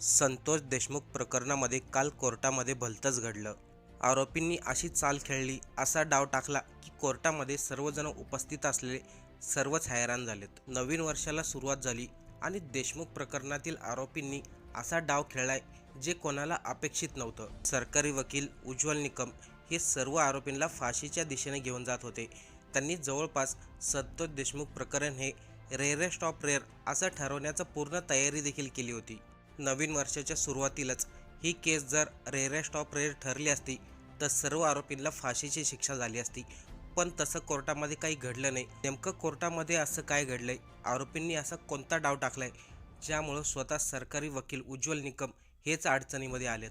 संतोष देशमुख प्रकरणामध्ये काल कोर्टामध्ये भलतंच घडलं. आरोपींनी अशी चाल खेळली असा डाव टाकला की कोर्टामध्ये सर्वजण उपस्थित असलेले सर्वच हैराण झालेत. नवीन वर्षाला सुरुवात झाली आणि देशमुख प्रकरणातील आरोपींनी असा डाव खेळलाय जे कोणाला अपेक्षित नव्हतं. सरकारी वकील उज्ज्वल निकम हे सर्व आरोपींना फाशीच्या दिशेने घेऊन जात होते. त्यांनी जवळपास संतोष देशमुख प्रकरण हे रेअरेस्ट ऑफ रेअर असं ठरवण्याचं पूर्ण तयारी देखील केली होती. नवीन वर्षाच्या सुरुवातीलाच ही केस जर रेअरेस्ट ऑफ रेअर ठरली असती तर सर्व आरोपींना फाशीची शिक्षा झाली असती. पण तसं कोर्टामध्ये काही घडलं नाही. नेमकं कोर्टामध्ये असं काय घडलंय? आरोपींनी असा कोणता डाव टाकलाय? ज्यामुळं स्वतः सरकारी वकील उज्ज्वल निकम हेच अडचणीमध्ये आलेत.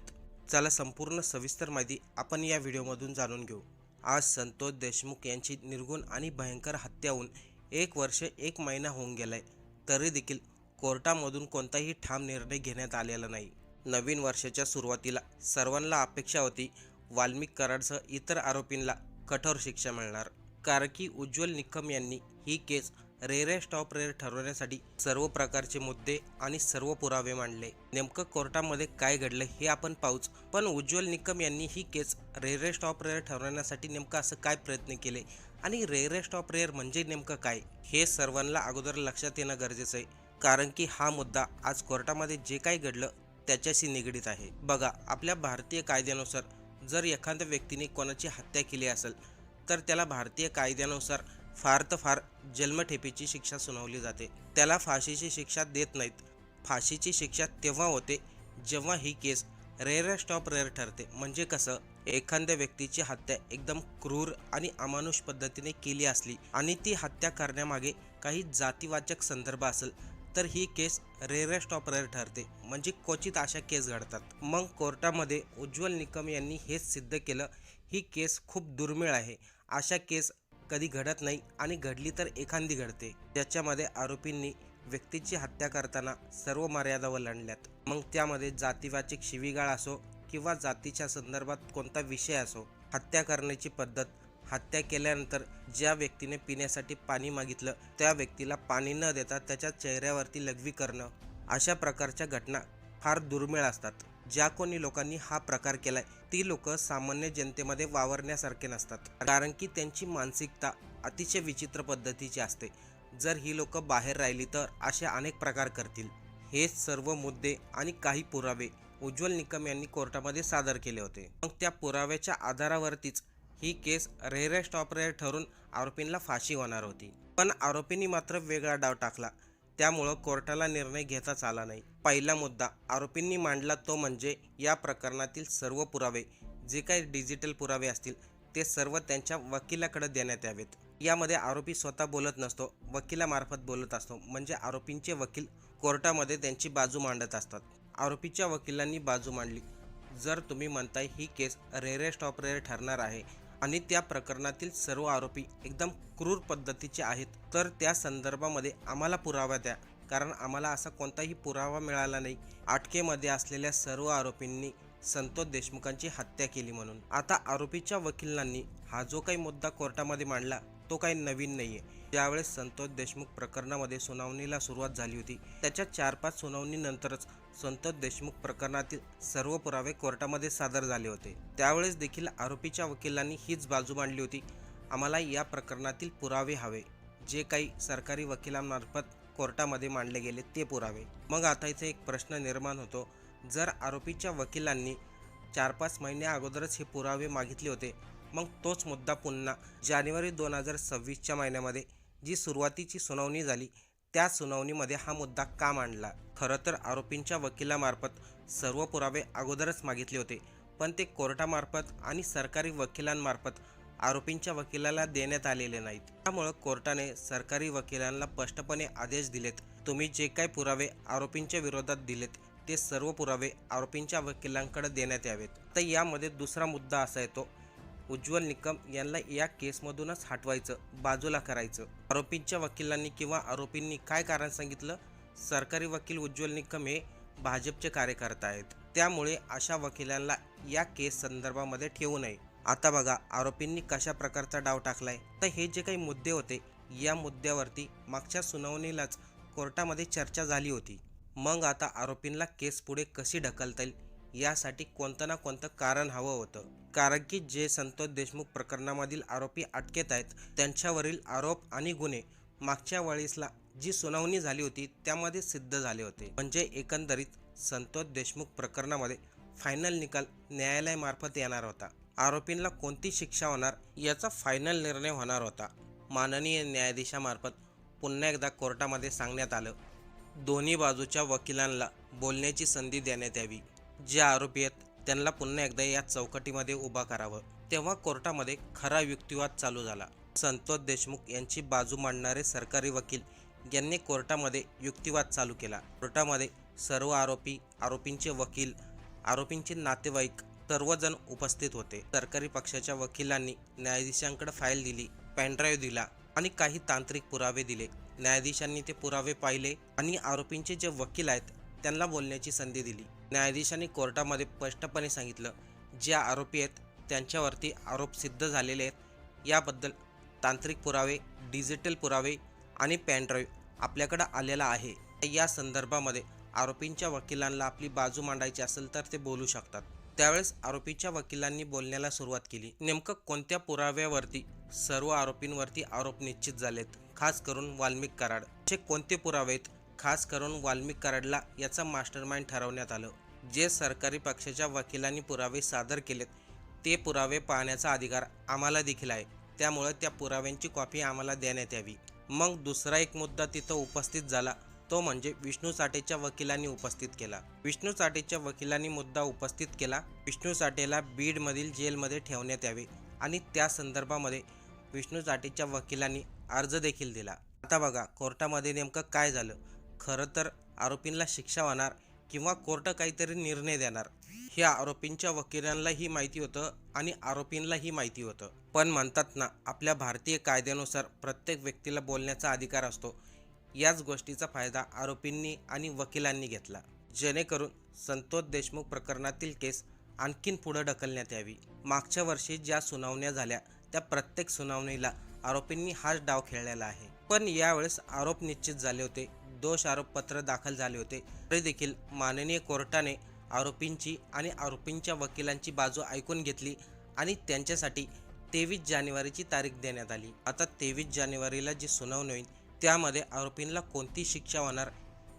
चला संपूर्ण सविस्तर माहिती आपण या व्हिडिओमधून जाणून घेऊ. आज संतोष देशमुख यांची निर्गुण आणि भयंकर हत्या होऊन एक वर्ष एक महिना होऊन गेलाय. तरी देखील कोर्टामधून कोणताही ठाम निर्णय घेण्यात आलेला नाही. नवीन वर्षाच्या सुरुवातीला सर्वांना अपेक्षा होती वाल्मिक कराडसह इतर आरोपींना कठोर शिक्षा मिळणार. कारण की उज्ज्वल निकम यांनी ही केस रेरे ऑफ रेअर ठरवण्यासाठी सर्व प्रकारचे मुद्दे आणि सर्व पुरावे मांडले. नेमकं कोर्टामध्ये काय घडलं हे आपण पाहूच पण उज्ज्वल निकम यांनी ही केस रेरे ऑफ रेअर ठरवण्यासाठी नेमकं असं काय प्रयत्न केले आणि रेरे ऑफ रेअर म्हणजे नेमकं काय हे सर्वांना अगोदर लक्षात येणं गरजेचं आहे. कारण की हा मुद्दा आज कोर्टामध्ये जे काही घडलं त्याच्याशी निगडीत आहे. बघा आपल्या भारतीय कायद्यानुसार जर एखाद्या व्यक्तीने कोणाची हत्या केली असेल तर त्याला भारतीय कायद्यानुसार फार तर फार जन्मठेपेची शिक्षा सुनावली जाते. त्याला फाशीची शिक्षा देत नाहीत. फाशीची शिक्षा तेव्हा होते जेव्हा ही केस रेअरेस्ट ऑफ रेअर ठरते. म्हणजे कसं? एखाद्या व्यक्तीची हत्या एकदम क्रूर आणि अमानुष पद्धतीने केली असली आणि ती हत्या करण्यामागे काही जातीवाचक संदर्भ असेल तर ही केस रेरेस्ट ऑफ रेअर ठरते. म्हणजे क्वचित अशा केस घडतात. मग कोर्टामध्ये उज्ज्वल निकम यांनी हेच सिद्ध केलं ही केस खूप दुर्मिळ आहे. अशा केस कधी घडत नाही आणि घडली तर एखादी घडते. त्याच्यामध्ये आरोपींनी व्यक्तीची हत्या करताना सर्व मर्यादा ओलांडल्यात. मग त्यामध्ये जातीवाचक शिवीगाळ असो किंवा जातीच्या संदर्भात कोणता विषय असो हत्या करण्याची पद्धत हत्या केल्यानंतर ज्या व्यक्तीने पिण्यासाठी पाणी मागितलं त्या व्यक्तीला पाणी न देता त्याच्या चेहऱ्यावरती लघवी करणं. अशा प्रकारच्या घटना फार दुर्मिळ असतात. ज्या कोणी लोकांनी हा प्रकार केलाय ती लोक सामान्य जनतेमध्ये वावरण्यासारखे नसतात. कारण की त्यांची मानसिकता अतिशय विचित्र पद्धतीची असते. जर ही लोक बाहेर राहिली तर असे अनेक प्रकार करतील. हे सर्व मुद्दे आणि काही पुरावे उज्ज्वल निकम यांनी कोर्टामध्ये सादर केले होते. मग त्या पुराव्याच्या आधारावरतीच ही केस रेरेस्ट ऑफ रेअर ठरून आरोपींना फाशी होणार होती. पण आरोपींनी मात्र वेगळा डाव टाकला. त्यामुळं कोर्टाला निर्णय घेताच आला नाही. पहिला मुद्दा आरोपींनी मांडला तो म्हणजे या प्रकरणातील सर्व पुरावे जे काही डिजिटल पुरावे असतील ते सर्व त्यांच्या वकिलाकडे देण्यात यावेत. यामध्ये आरोपी स्वतः बोलत नसतो वकिलामार्फत बोलत असतो. म्हणजे आरोपींचे वकील कोर्टामध्ये त्यांची बाजू मांडत असतात. आरोपीच्या वकिलांनी बाजू मांडली. जर तुम्ही म्हणताय ही केस रेरेस्ट ऑपरेट रेअर ठरणार आहे आणि त्या प्रकरणातील सर्व आरोपी एकदम क्रूर पद्धतीचे आहेत. तर त्या संदर्भामध्ये आम्हाला पुरावा द्या. कारण आम्हाला असा कोणताही पुरावा मिळाला नाही. आटकेमध्ये असलेल्या सर्व आरोपींनी संतोष देशमुखांची हत्या केली म्हणून. आता आरोपीच्या वकिलांनी हा जो काही मुद्दा कोर्टामध्ये मांडला तो काही नवीन नाही आहे ज्यावेळेस संतोष देशमुख प्रकरणामध्ये सुनावणीला सुरुवात झाली होती त्याच्या चार पाच सुनावणीनंतरच संतोष देशमुख प्रकरणातील सर्व पुरावे कोर्टामध्ये सादर झाले होते. त्यावेळेस देखील आरोपीच्या वकिलांनी हीच बाजू मांडली होती. आम्हाला या प्रकरणातील पुरावे हवे. जे काही सरकारी वकिलांमार्फत कोर्टामध्ये मांडले गेले ते पुरावे. मग आता इथे एक प्रश्न निर्माण होतो. जर आरोपीच्या वकिलांनी चार पाच महिन्या अगोदरच हे पुरावे मागितले होते मग तोच मुद्दा पुन्हा जानेवारी दोन हजार सव्वीसच्या महिन्यामध्ये जी सुरुवातीची सुनावणी झाली त्या सुनावणीमध्ये हा मुद्दा का मांडला? खरं तर आरोपींच्या वकिलामार्फत सर्व पुरावे अगोदरच मागितले होते. पण ते कोर्टामार्फत आणि सरकारी वकिलांमार्फत आरोपींच्या वकिलाला देण्यात आलेले नाहीत. त्यामुळं कोर्टाने सरकारी वकिलांना स्पष्टपणे आदेश दिलेत. तुम्ही जे काही पुरावे आरोपींच्या विरोधात दिलेत ते सर्व पुरावे आरोपींच्या वकिलांकडे देण्यात यावेत. तर यामध्ये दुसरा मुद्दा असा येतो उज्ज्वल निकम यांना या केसमधूनच हटवायचं बाजूला करायचं. आरोपींच्या वकिलांनी किंवा आरोपींनी काय कारण सांगितलं? सरकारी वकील उज्ज्वल निकम हे भाजपचे कार्यकर्ता आहेत. त्यामुळे अशा वकिलांना या केस संदर्भामध्ये ठेवू नये. आता बघा आरोपींनी कशा प्रकारचा डाव टाकलाय? तर हे जे काही मुद्दे होते या मुद्द्यावरती मागच्या सुनावणीलाच कोर्टामध्ये चर्चा झाली होती. मग आता आरोपींना केस पुढे कशी ढकलता येईल? यासाठी कोणतं ना कोणतं कारण हवं होतं. कारण की जे संतोष देशमुख प्रकरणामधील आरोपी अटकेत आहेत त्यांच्यावरील आरोप आणि गुन्हे मागच्या वेळेसला जी सुनावणी झाली होती त्यामध्ये सिद्ध झाले होते. म्हणजे एकंदरीत संतोष देशमुख प्रकरणामध्ये फायनल निकाल न्यायालयामार्फत येणार होता. आरोपींना कोणती शिक्षा होणार याचा फायनल निर्णय होणार होता. माननीय न्यायाधीशामार्फत पुन्हा एकदा कोर्टामध्ये सांगण्यात आलं. दोन्ही बाजूच्या वकिलांना बोलण्याची संधी देण्यात यावी. जे आरोपी आहेत त्यांना पुन्हा एकदा या चौकटीमध्ये उभा करावं. तेव्हा कोर्टामध्ये खरा युक्तिवाद चालू झाला. संतोष देशमुख यांची बाजू मांडणारे सरकारी वकील यांनी कोर्टामध्ये युक्तिवाद चालू केला. कोर्टामध्ये सर्व आरोपी आरोपींचे वकील आरोपींचे नातेवाईक सर्वजण उपस्थित होते. सरकारी पक्षाच्या वकिलांनी न्यायाधीशांकडे फाईल दिली पॅनड्राईव्ह दिला आणि काही तांत्रिक पुरावे दिले. न्यायाधीशांनी ते पुरावे पाहिले आणि आरोपींचे जे वकील आहेत त्यांना बोलण्याची संधी दिली. न्यायाधीशांनी कोर्टामध्ये स्पष्टपणे सांगितलं जे आरोपी आहेत त्यांच्यावरती आरोप सिद्ध झालेले आहेत. याबद्दल तांत्रिक पुरावे डिजिटल पुरावे आणि पॅनड्राईव्ह आपल्याकडं आलेला आहे. या संदर्भामध्ये आरोपींच्या वकिलांना आपली बाजू मांडायची असेल तर ते बोलू शकतात. त्यावेळेस आरोपीच्या वकिलांनी बोलण्याला सुरुवात केली. नेमकं कोणत्या पुराव्यावरती सर्व आरोपींवरती आरोप निश्चित झालेत? खास करून वाल्मिक कराड. चे कोणते पुरावे आहेत? खास करून वाल्मिक कराडला याचा मास्टरमाइंड ठरवण्यात आलं. जे सरकारी पक्षाच्या वकिलांनी पुरावे सादर केलेत ते पुरावे पाहण्याचा अधिकार आम्हाला देखील आहे. त्यामुळे त्या पुराव्यांची कॉपी आम्हाला देण्यात यावी. मग दुसरा एक मुद्दा तिथं उपस्थित झाला. तो म्हणजे विष्णू साठेच्या वकिलांनी उपस्थित केला. विष्णू साठेच्या वकिलांनी मुद्दा उपस्थित केला. विष्णू साठेला बीडमधील जेलमध्ये ठेवण्यात यावे आणि त्या संदर्भामध्ये विष्णू साठेच्या वकिलांनी अर्ज देखील दिला. आता बघा कोर्टामध्ये नेमकं काय झालं? खरं तर आरोपींना शिक्षा होणार किंवा कोर्ट काहीतरी निर्णय देणार हे आरोपींच्या वकिलांनाही माहिती होतं आणि आरोपींनाही माहिती होतं. पण म्हणतात ना आपल्या भारतीय कायद्यानुसार प्रत्येक व्यक्तीला बोलण्याचा अधिकार असतो. याच गोष्टीचा फायदा आरोपींनी आणि वकिलांनी घेतला. जेणेकरून संतोष देशमुख प्रकरणातील केस आणखीन पुढं ढकलण्यात यावी. मागच्या वर्षी ज्या सुनावण्या झाल्या त्या प्रत्येक सुनावणीला आरोपींनी हाच डाव खेळलेला आहे. पण यावेळेस आरोप निश्चित झाले होते दोष आरोपपत्र दाखल झाले होते. तरी देखील माननीय कोर्टाने आरोपींची आणि आरोपींच्या वकिलांची बाजू ऐकून घेतली आणि त्यांच्यासाठी तेवीस जानेवारीची तारीख देण्यात आली. आता तेवीस जानेवारीला जी सुनावणी होईल त्यामध्ये आरोपींना कोणती शिक्षा होणार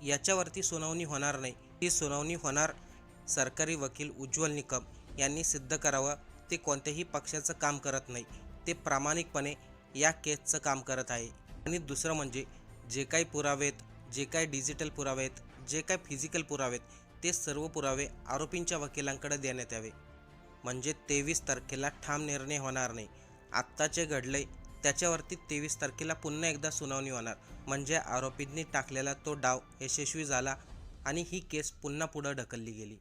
याच्यावरती सुनावणी होणार नाही. ती सुनावणी होणार सरकारी वकील उज्ज्वल निकम यांनी सिद्ध करावं. ते कोणत्याही पक्षाचं काम करत नाही. ते प्रामाणिकपणे या केसचं काम करत आहे. आणि दुसरं म्हणजे जे काही पुरावेत जे काय डिजिटल पुरावे आहेत जे काय फिजिकल पुरावे आहेत ते सर्व पुरावे आरोपींच्या वकिलांकडे देण्यात यावे. म्हणजे तेवीस तारखेला ठाम निर्णय होणार नाही. आत्ताचे घडले त्याच्यावरती तेवीस तारखेला पुन्हा एकदा सुनावणी होणार. म्हणजे आरोपींनी टाकलेला तो डाव यशस्वी झाला आणि ही केस पुन्हा पुढं ढकलली गेली.